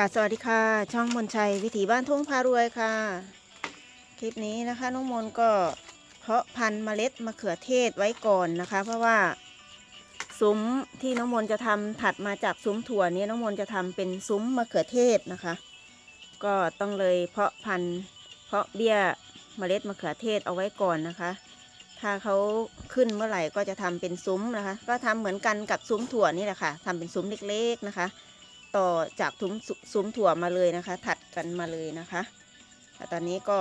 กาสวัสดีค่ะ ช่องมนชัยวิถีบ้านทุ่งพารวยค่ะ คลิปนี้นะคะน้องมนก็เพาะพันธุ์เมล็ดมะเขือเทศไว้ก่อนนะคะ เพราะว่าซุ้มที่น้องมนจะทำถัดมาจากซุ้มถั่วนี้น้องมนจะทำเป็นซุ้มมะเขือเทศนะคะ ก็ต้องเลยเพาะพันธุ์เพาะเบี้ยเมล็ดมะเขือเทศเอาไว้ก่อนนะคะ ถ้าเขาขึ้นเมื่อไหร่ก็จะทำเป็นซุ้มนะคะ ก็ทำเหมือนกันกับซุ้มถั่วนี่แหละค่ะทำเป็นซุ้มเล็กๆนะคะ ต่อจากทุ้มซุซุ้มถั่วมาเลยนะคะ ถัดกันมาเลยนะคะตอนนี้ก็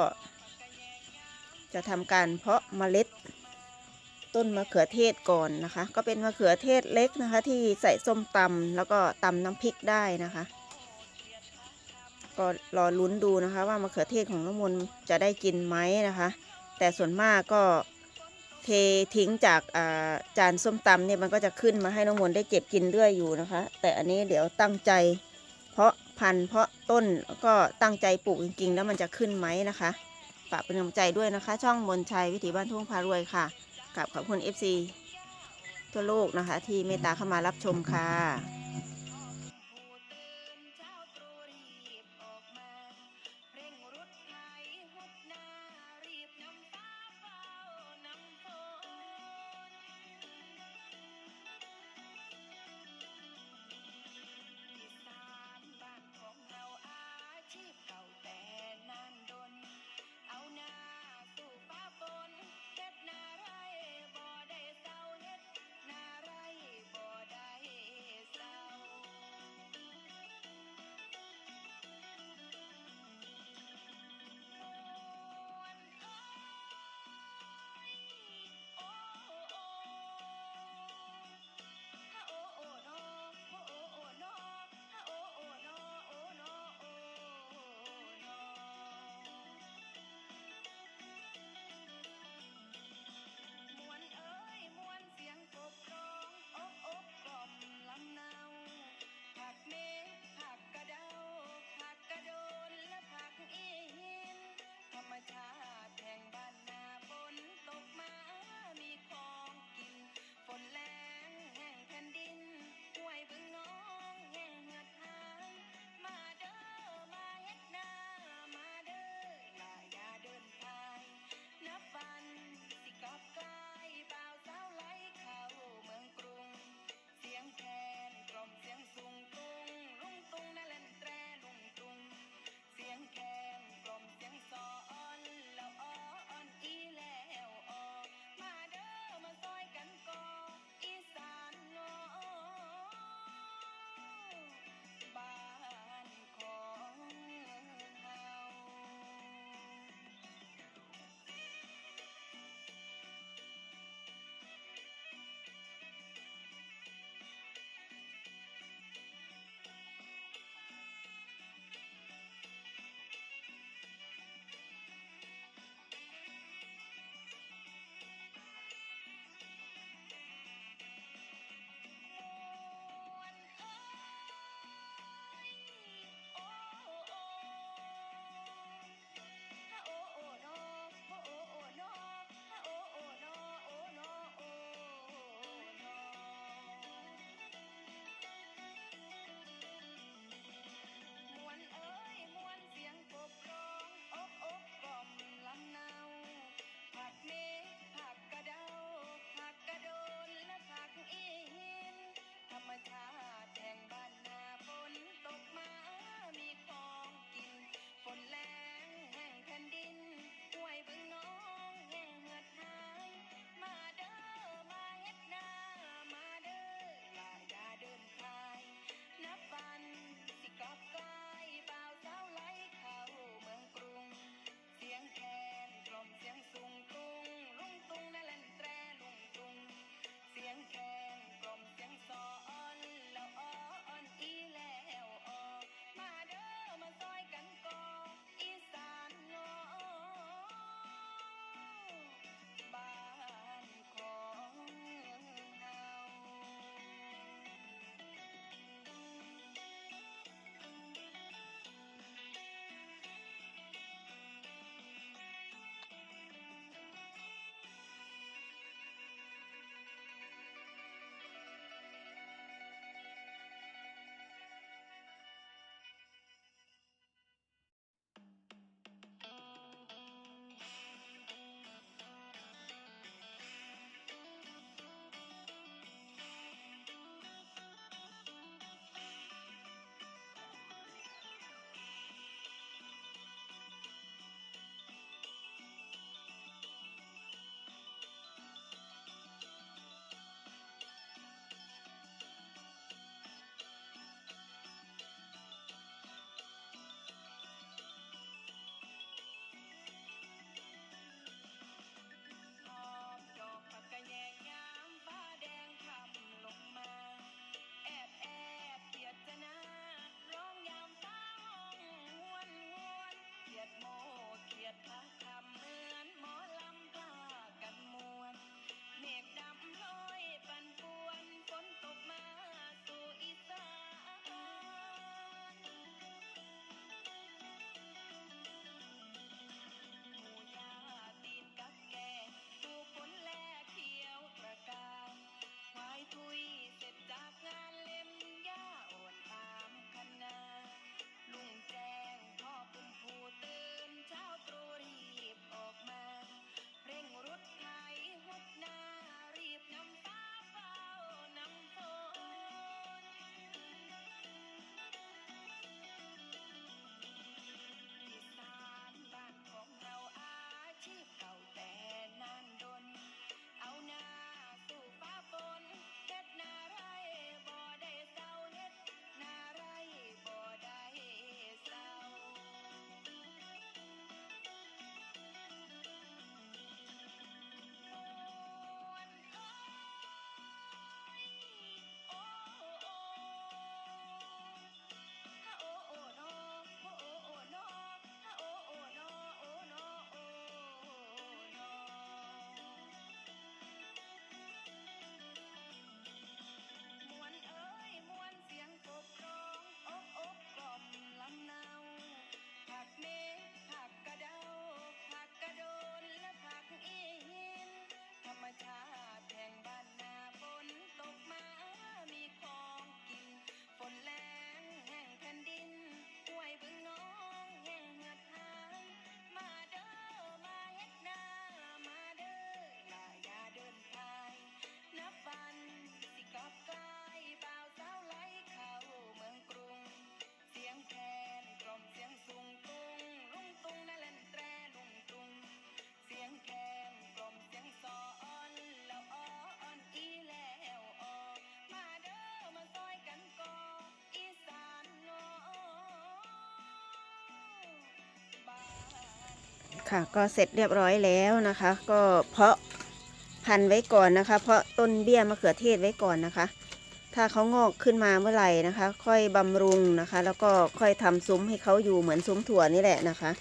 จะทำการเพาะเมล็ดต้นมะเขือเทศก่อนนะคะ ก็เป็นมะเขือเทศเล็กนะคะ ที่ใส่ส้มตำแล้วก็ตำน้ำพริกได้นะคะ ก็รอลุ้นดูนะคะ ว่ามะเขือเทศของน้องมนจะได้กินไหมนะคะ แต่ส่วนมากก็ เททิ้งจากอ่าจานส้มตำเนี่ยมันก็จะขึ้นมาให้น้องมนได้เก็บกินเรื่อยอยู่นะคะ แต่อันนี้เดี๋ยวตั้งใจ เพราะพันธุ์เพราะต้นก็ตั้งใจปลูกจริงๆ แล้วมันจะขึ้นไหมนะคะฝากเป็นกำลังใจด้วยนะคะ ช่องมนชัยวิถีบ้านทุ่งพารวยค่ะกับขอบคุณ FC ทั่วโลกนะคะ ที่เมตตาเข้ามารับชมค่ะ ค่ะก็เสร็จเรียบร้อยแล้วนะคะ ก็เพาะพันไว้ก่อนนะคะ เพาะต้นเบี้ยมะเขือเทศไว้ก่อนนะคะ ถ้าเขางอกขึ้นมาเมื่อไหร่นะคะ ค่อยบำรุงนะคะ แล้วก็ค่อยทำซุ้มให้เขาอยู่เหมือนซุ้มถั่วนี่แหละนะคะ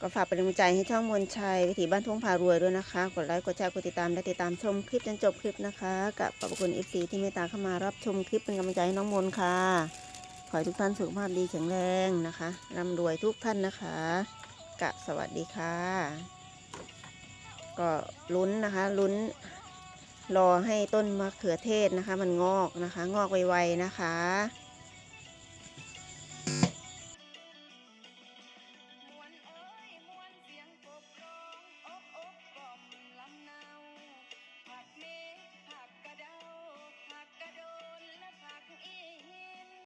ก็ฝากเป็นกำลังใจให้ช่องมนชัยวิถีบ้านทุ่งพารวยด้วยนะคะ กดไลค์กดแชร์กดติดตามและติดตามชมคลิปจนจบคลิปนะคะ กับขอบคุณเอฟซีที่เมตตาเข้ามารับชมคลิปเป็นกำลังใจให้น้องมนค่ะ ขอให้ทุกท่านสุขภาพดีแข็งแรงนะคะร่ำรวยทุกท่านนะคะกะสวัสดีค่ะ ก็ลุ้นนะคะลุ้น รอให้ต้นมะเขือเทศนะคะ มันงอกนะคะ งอกไวๆนะคะ